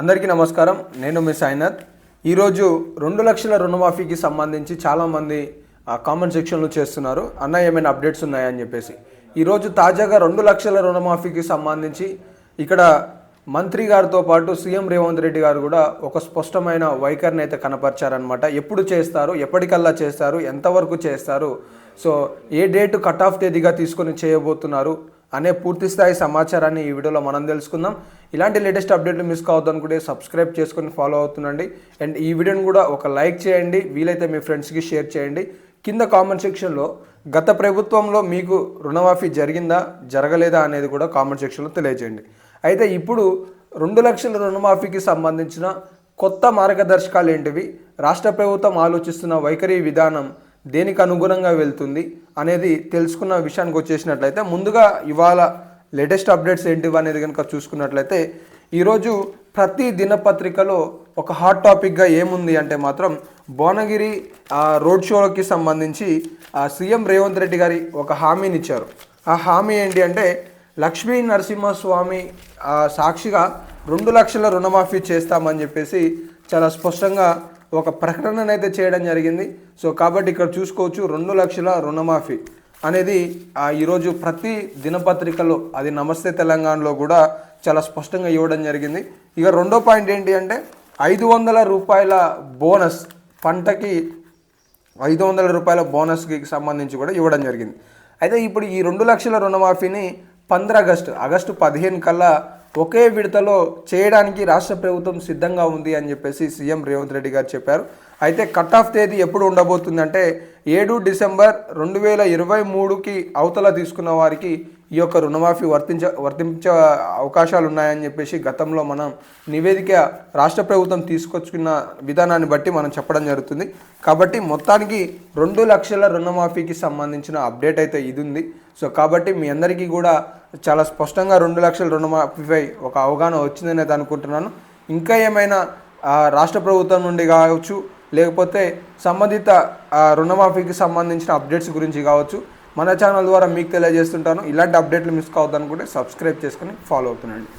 అందరికీ నమస్కారం. నేను మీ సాయినాథ్ ఈరోజు రెండు లక్షల రుణమాఫీకి సంబంధించి చాలామంది కామెంట్ సెక్షన్లు చేస్తున్నారు. అన్న ఏమైనా అప్డేట్స్ ఉన్నాయని చెప్పేసి. ఈరోజు తాజాగా రెండు లక్షల రుణమాఫీకి సంబంధించి ఇక్కడ మంత్రి గారితో పాటు సీఎం రేవంత్ రెడ్డి గారు కూడా ఒక స్పష్టమైన వైఖరిని అయితే కనపరిచారనమాట ఎప్పుడు చేస్తారు ఎప్పటికల్లా చేస్తారు ఎంతవరకు చేస్తారు so a date cut off తేదీగా తీసుకొని చేయబోతున్నారు అనే పూర్తి స్థాయి సమాచారాన్ని ఈ వీడియోలో మనం తెలుసుకుందాం. ఇలాంటి లేటెస్ట్ అప్డేట్లు మిస్ కావద్దు అనుకుంటే సబ్స్క్రైబ్ చేసుకొని ఫాలో అవుతుండండి. అండ్ ఈ వీడియోని కూడా ఒక లైక్ చేయండి. వీలైతే మీ ఫ్రెండ్స్కి షేర్ చేయండి. కింద కామెంట్ సెక్షన్లో గత ప్రభుత్వంలో మీకు రుణమాఫీ జరిగిందా జరగలేదా అనేది కూడా కామెంట్ సెక్షన్లో తెలియజేయండి. అయితే ఇప్పుడు రెండు లక్షల రుణమాఫీకి సంబంధించిన కొత్త మార్గదర్శకాలు ఏంటివి? రాష్ట్ర ప్రభుత్వం ఆలోచిస్తున్న వైఖరి విధానం దేనికి అనుగుణంగా వెళ్తుంది అనేది తెలుసుకున్న విషయానికి వచ్చేసినట్లయితే ముందుగా ఇవాళ లేటెస్ట్ అప్డేట్స్ ఏంటివి అనేది కనుక చూసుకున్నట్లయితే ఈరోజు ప్రతి దినపత్రికలో ఒక హాట్ టాపిక్గా ఏముంది అంటే మాత్రం భువనగిరి రోడ్ షోకి సంబంధించి సీఎం రేవంత్ రెడ్డి గారి ఒక హామీని ఇచ్చారు. ఆ హామీ ఏంటి అంటే లక్ష్మీ నరసింహస్వామి సాక్షిగా రెండు లక్షల రుణమాఫీ చేస్తామని చెప్పేసి చాలా స్పష్టంగా ఒక ప్రకటనను అయితే చేయడం జరిగింది. సో కాబట్టి ఇక్కడ చూసుకోవచ్చు రెండు లక్షల రుణమాఫీ అనేది ఆ, ఈరోజు ప్రతి దినపత్రికలో అది నమస్తే తెలంగాణలో కూడా చాలా స్పష్టంగా ఇవ్వడం జరిగింది. ఇక రెండో పాయింట్ ఏంటి అంటే ఐదు వందల రూపాయల బోనస్ పంటకి ఐదు వందల రూపాయల బోనస్కి సంబంధించి కూడా ఇవ్వడం జరిగింది. అయితే ఇప్పుడు ఈ రెండు లక్షల రుణమాఫీని పంద్ర ఆగస్టు ఆగస్టు పదిహేను కల్లా ఒకే విడతలో చేయడానికి రాష్ట్ర ప్రభుత్వం సిద్ధంగా ఉంది అని చెప్పేసి సీఎం రేవంత్ రెడ్డి గారు చెప్పారు. అయితే కట్ ఆఫ్ తేదీ ఎప్పుడు ఉండబోతుందంటే ఏడు డిసెంబర్ రెండు వేల ఇరవై మూడుకి అవతల తీసుకున్న వారికి ఈ యొక్క రుణమాఫీ వర్తించ వర్తించే అవకాశాలు ఉన్నాయని చెప్పేసి గతంలో మనం నివేదిక రాష్ట్ర ప్రభుత్వం తీసుకొచ్చుకున్న విధానాన్ని బట్టి మనం చెప్పడం జరుగుతుంది. కాబట్టి మొత్తానికి రెండు లక్షల రుణమాఫీకి సంబంధించిన అప్డేట్ అయితే ఇది ఉంది సో కాబట్టి మీ అందరికీ కూడా చాలా స్పష్టంగా రెండు లక్షల రుణమాఫీపై ఒక అవగాహన వచ్చిందని అయితే అనుకుంటున్నాను. ఇంకా ఏమైనా రాష్ట్ర ప్రభుత్వం నుండి కావచ్చు లేకపోతే సంబంధిత రుణమాఫీకి సంబంధించిన అప్డేట్స్ గురించి కావచ్చు మన ఛానల్ ద్వారా మీకు తెలియజేస్తుంటాను. ఇలాంటి అప్డేట్లు మిస్ కావద్దనుకుంటే సబ్స్క్రైబ్ చేసుకొని ఫాలో అవుతుండండి.